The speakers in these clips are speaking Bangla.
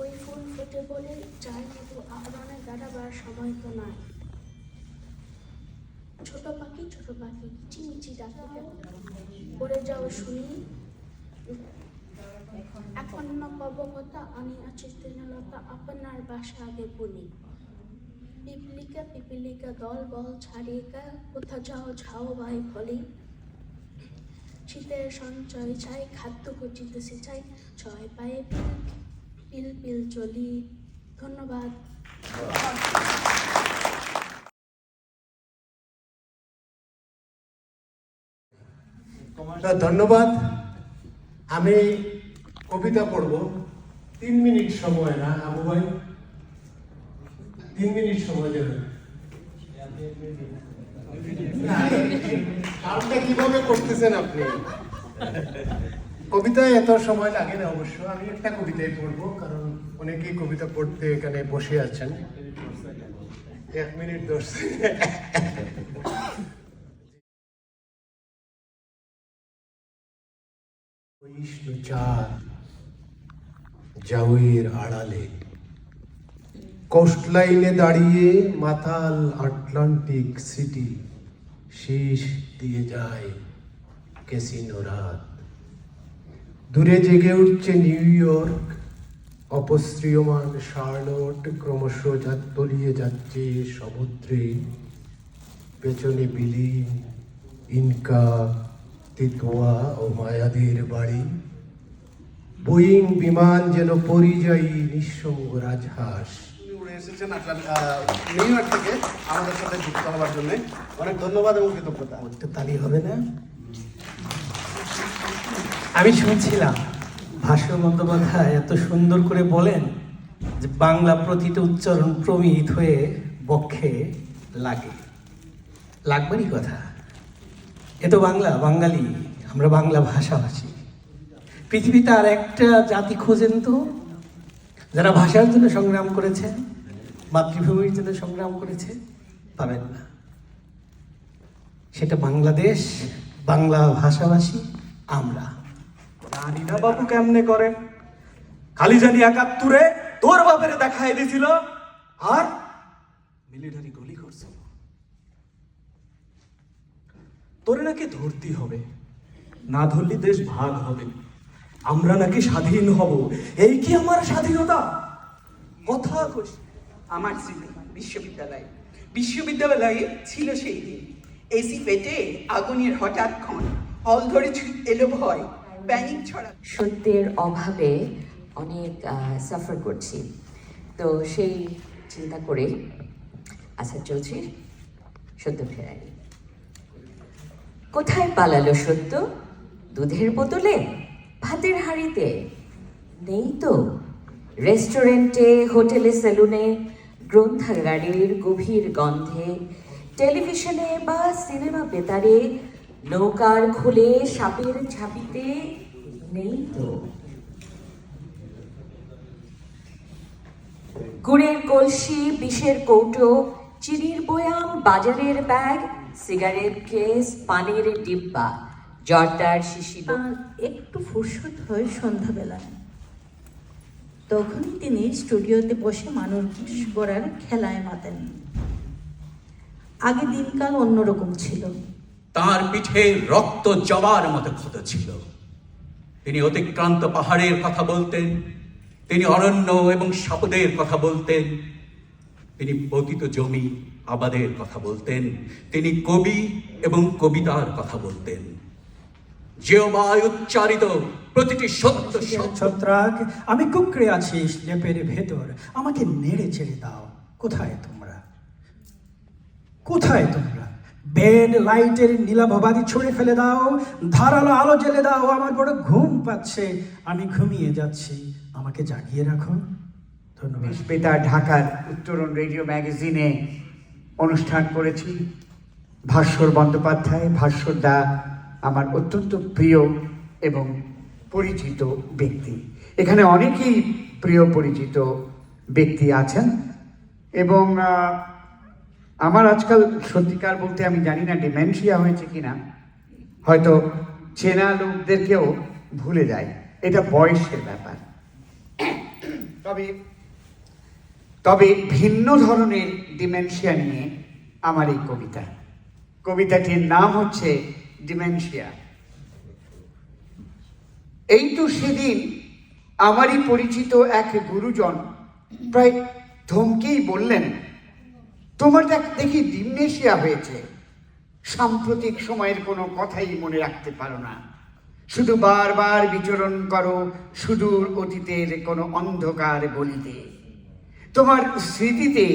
ওই ফুল ফোটে বলে চাই মতো আহরণে দাঁড়াবার সময় তো নাই। ছোট পাখি ছোট পাখি কিচিমিচি ডাকে কেন? পড়ে যাও শুনি। এখন না কব কথা, আমি আছি তৃণলতা, আপনার বাসা আগে বুনি পিপলিকা, পিপিলিকা, দল বল ছাড়িকা কোথা যাও ঝাও ভাই ফলি শীতের সঞ্চয় চাই, খাদ্য খুঁজিতেছি চাই, ছয় পায়ে পিল পিল পিল চলি। ধন্যবাদ। ধন্যবাদ। আমি কবিতা পড়ব। তিন মিনিট সময় না, আবু ভাই? তিন মিনিট সময় দেবেন কাজটা কীভাবে করতেছেন আপনি? কবিতায় এত সময় লাগে না অবশ্য। আমি একটা কবিতায় পড়ব, কারণ অনেকেই কবিতা পড়তে এখানে বসে আছেন। এক মিনিট দশ বৈষ্ণু চাঁদ, জাউয়ের আড়ালে কোস্টলাইনে দাঁড়িয়ে মাতাল আটলান্টিক সিটি শেষ দিয়ে যায় ক্যাসিনো রাত। দূরে জেগে উঠছে নিউ ইয়র্ক। অপশ্রিয়মান শার্লট ক্রমশ যা তলিয়ে যাচ্ছে সমুদ্রে। পেছনে বিলীন ইনকা তিতোয়া ও মায়াদের বাড়ি। বোয়িং বিমান যেন পরিযায়ী নিঃসঙ্গ রাজহাঁস। উড়ে এসেছেন আটলান্ট নিউ ইয়র্ক থেকে আমাদের সাথে যুক্ত হওয়ার জন্য অনেক ধন্যবাদ এবং কৃতজ্ঞতা। তালি হবে না। আমি শুনছিলাম ভাস্কর বন্দ্যোপাধ্যায় এত সুন্দর করে বলেন যে বাংলা প্রতিটা উচ্চারণ প্রমিত হয়ে বক্ষে লাগে। লাগবারই কথা। এ তো বাংলা, বাঙালি, আমরা বাংলা ভাষাভাষী। পৃথিবীতে আর একটা জাতি খোঁজেন তো, যারা ভাষার জন্য সংগ্রাম করেছে মাতৃভূমির জন্য সংগ্রাম করেছে পাবেন না। সেটা বাংলাদেশ, বাংলা ভাষাভাষী, আমরা। জানি না বাবু কেমনে করে। খালি জানি একাত্তরে তোর বাপেরে দেখাই দিছিল, আর মিলিটারি গুলি করছিল তোরে নাকি ধরতে হবে, না ধরলি দেশ ভাগ হবে। আমরা নাকি স্বাধীন হব, এই কি আমার স্বাধীনতা? কথা কইস। আমার স্মৃতি বিশ্ববিদ্যালয়। বিশ্ববিদ্যালয়ে ছিল সেই দিন। এসি পেটে আগুনের হঠাৎ ক্ষণ। হল ধরে এলো ভয়। ছড়া। সত্যের অভাবে অনেক সাফার করছি। তো সেই চিন্তা করে আচ্ছা চৌধুরীর সত্য ফেরারি। কোথায় পালালো সত্য? দুধের বোতলে? ভাতের হাঁড়িতে? নেই তো। রেস্টুরেন্টে, হোটেলে, সেলুনে, গ্রন্থাগারের গভীর গন্ধে, টেলিভিশনে বা সিনেমা বেতারে নৌকার খুলে সাপের ঝাঁপিতে নেই তো। গুড়ের কলসি, বিষের কৌটো, চিনির বয়াম, বাজারের ব্যাগ, সিগারেট কেস, পানির ডিব্বা, জর্দার শিশি। একটু ফুরসত হয় সন্ধ্যাবেলায়। তখনই তিনি স্টুডিওতে বসে মানুষ গড়ার খেলায় মাতেন। আগে দিনকাল অন্যরকম ছিল। তার পিঠে রক্ত জবার মতো ক্ষত ছিল। তিনি অতিক্রান্ত পাহাড়ের কথা বলতেন তিনি অরণ্য এবং সাপদের কথা বলতেন তিনি পতিত জমি আবাদের কথা বলতেন তিনি কবি এবং কবিতার কথা বলতেন। যেবায় উচ্চারিত প্রতিটি সত্য ছত্রাক আমি কুকড়ে আছি লেপের ভেতর আমাকে নেড়ে চেড়ে দাও। কোথায় তোমরা? কোথায় তোমরা? বেড লাইটের নীলাভবাদি ছুঁড়ে ফেলে দাও, ধারালো আলো জ্বেলে দাও, আমার বড় ঘুম পাচ্ছে, আমি ঘুমিয়ে যাচ্ছি, আমাকে জাগিয়ে রাখো। ধন্যবাদ। পিতা ঢাকার উত্তরণ রেডিও ম্যাগাজিনে অনুষ্ঠান করেছি। ভাস্কর বন্দ্যোপাধ্যায় ভাস্করদা আমার অত্যন্ত প্রিয় এবং পরিচিত ব্যক্তি। এখানে অনেকেই প্রিয়, পরিচিত ব্যক্তি আছেন এবং আমার আজকাল সত্যিকার বলতে আমি জানি না ডিমেনশিয়া হয়েছে কিনা, হয়তো চেনা লোকদেরকেও ভুলে যায়। এটা বয়সের ব্যাপার। তবে তবে ভিন্ন ধরনের ডিমেনশিয়া নিয়ে আমার এই কবিতা। কবিতাটির নাম হচ্ছে ডিমেনশিয়া এই তো সেদিন আমারই পরিচিত এক গুরুজন প্রায় ধমকেই বললেন তোমার দেখ ডিমনেশিয়া হয়েছে। সাম্প্রতিক সময়ের কোনো কথাই মনে রাখতে পারো না। শুধু বারবার বিচরণ করো সুদূর অতীতের কোনো অন্ধকার গলিতে তোমার স্মৃতিতে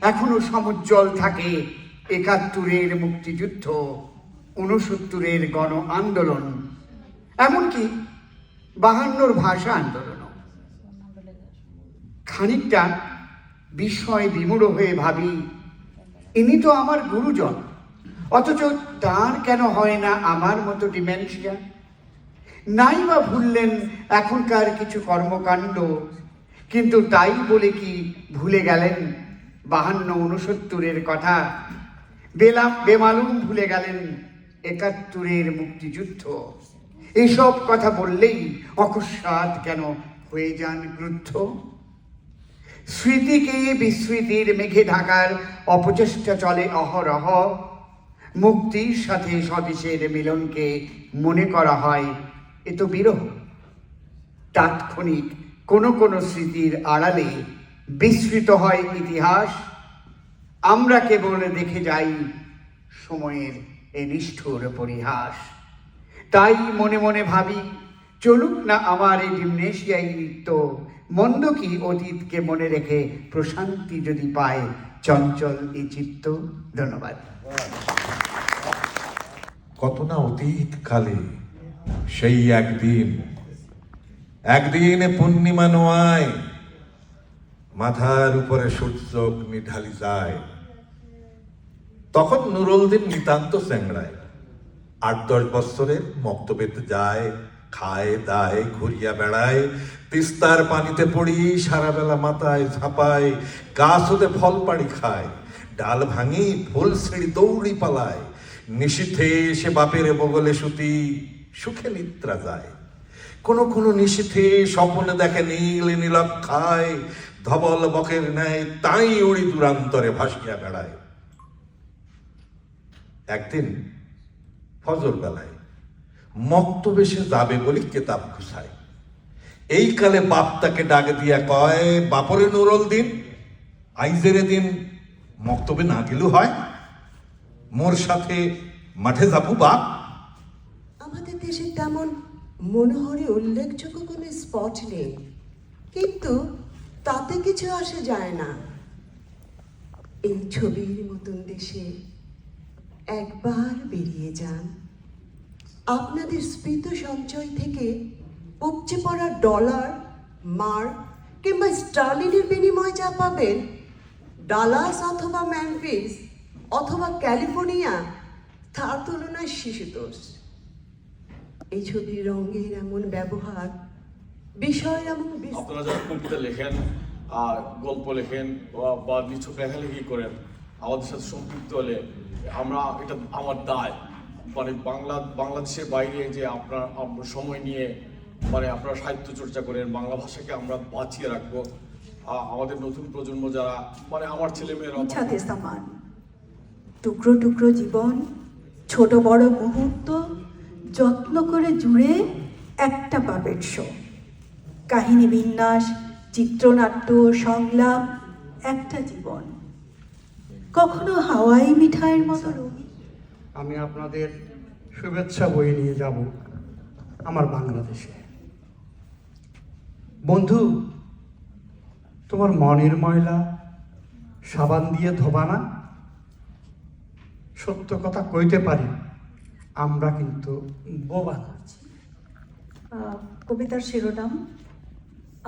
এখনও সমুজ্জ্বল থাকে একাত্তরের মুক্তিযুদ্ধ, ঊনসত্তরের গণ আন্দোলন, এমনকি বাহান্নর ভাষা আন্দোলনও। খানিকটা বিস্ময় বিমূঢ় হয়ে ভাবি ইনি তো আমার গুরুজন। অথচ তার কেন হয় না আমার মতো ডিমেনশিয়া নাই বা ভুললেন এখনকার কিছু কর্মকাণ্ড, কিন্তু তাই বলে কি ভুলে গেলেন? বাহান্ন উনসত্তরের কথা। বেলাম বেমালুম ভুলে গেলেন একাত্তরের মুক্তিযুদ্ধ। এসব কথা বললেই অকস্মাৎ কেন হয়ে যান ক্রুদ্ধ? স্মৃতিকে বিস্মৃতির মেঘে ঢাকার অপচেষ্টা চলে অহরহ। মুক্তির সাথে স্বদেশের মিলনকে মনে করা হয়, এ তো বিরহ। তাৎক্ষণিক কোনো কোনো স্মৃতির আড়ালে বিস্মৃত হয় ইতিহাস। আমরা কেবল দেখে যাই সময়ের এ নিষ্ঠুর পরিহাস। তাই মনে মনে ভাবি চলুক না আমার এই জিমনেশিয়াই নৃত্য। মন্দ কি অতীতকে মনে রেখে প্রশান্তি যদি পায়, চঞ্চল এই চিত্ত। ধন্যবাদ। কত না অতীত কালে, সেই একদিন একদিন পূর্ণিমা নোয়ায়, মাথার উপরে সূর্য অগ্নি ঢালি যায়। তখন নুরুল দিন নিতান্ত চ্যাংড়ায়, আট দশ বছরের মক্তবেতে যায়। খায়, দায়, ঘুরিয়া বেড়ায়, তিস্তার পানিতে পড়ি সারা বেলা মাথায় ঝাঁপায় গাছ হতে ফল পাড়ি খায়, ডাল ভাঙি, ফুল ছিঁড়ি দৌড়ি পালায় নিশীথে সে বাপের বগলে সুতি, সুখে নিদ্রা যায়। কোনো কোনো নিশীথে স্বপ্নে দেখে নীল নীলক্ষায় ধবল বকের ন্যায় তাই উড়ি দূরান্তরে ভাসিয়া বেড়ায়। একদিন ফজর বেলায় মক্তবেশে যাবে বলি কেতাব ঘুষায় এই কালে বাপ তাকে ডাকে দিয়া কয়, বাপরে নুরল দিন, আইজেরে দিন মক্তবে না গেলেও হয়। মোর সাথে মাঠে যাব বাপ। আমাদের দেশে তেমন মনোহরে উল্লেখযোগ্য কোনো স্পট নেই। কিন্তু তাতে কিছু আসে যায় না। এই ছবির মতন দেশে একবার বেরিয়ে যান। আপনাদের স্ফীত সঞ্চয় থেকে উপচে পড়া ডলার, মার্ক কিংবা স্টার্লিনের বিনিময় যা পাবেন, ডালাস অথবা ম্যানফিস অথবা ক্যালিফোর্নিয়া, তার তুলনায় শিশুতোষ। এই ছবির রঙের এমন ব্যবহার, বিষয়ের এমন আপনারা যারা কবিতা লেখেন আর গল্প লেখেন বা- বা নিছক লেখালেখি করেন, আমাদের সাথে সম্পৃক্ত হলে আমরা এটা আমার দায়। মানে বাংলা, বাংলাদেশের বাইরে যে আপনার সময় নিয়ে মানে আপনারা সাহিত্য চর্চা করেন বাংলা ভাষাকে আমরা বাঁচিয়ে রাখব আমাদের নতুন প্রজন্ম যারা মানে আমার ছেলে মেয়েরা ছাতে টুকরো টুকরো জীবন, ছোট বড় মুহূর্ত, যত্ন করে জুড়ে একটা পাপেট শো। কাহিনী বিন্যাস, চিত্রনাট্য, সংলাপ, একটা জীবন। কখনো হাওয়াই মিঠাইয়ের মতো রঙিন আমি আপনাদের শুভেচ্ছা বয়ে নিয়ে যাব আমার বাংলাদেশে। বন্ধু, তোমার মনের ময়লা সাবান দিয়ে ধোবা না? সত্য কথা কইতে পারি, আমরা কিন্তু বোবা কবিতার শিরোনাম,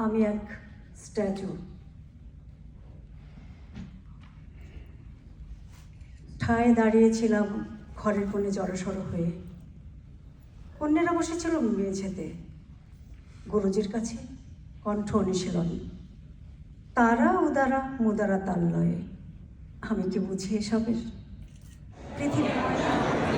আমি এক স্ট্যাচু। ঠায় দাঁড়িয়েছিলাম ঘরের কোণে জড়সড় হয়ে। অন্যেরা বসেছিল মেঝেতে। গুরুজির কাছে কণ্ঠ অনুশীলন। তারা উদারা, মুদারা তাল লয়ে। আমি কি বুঝি এসবের? পৃথিবী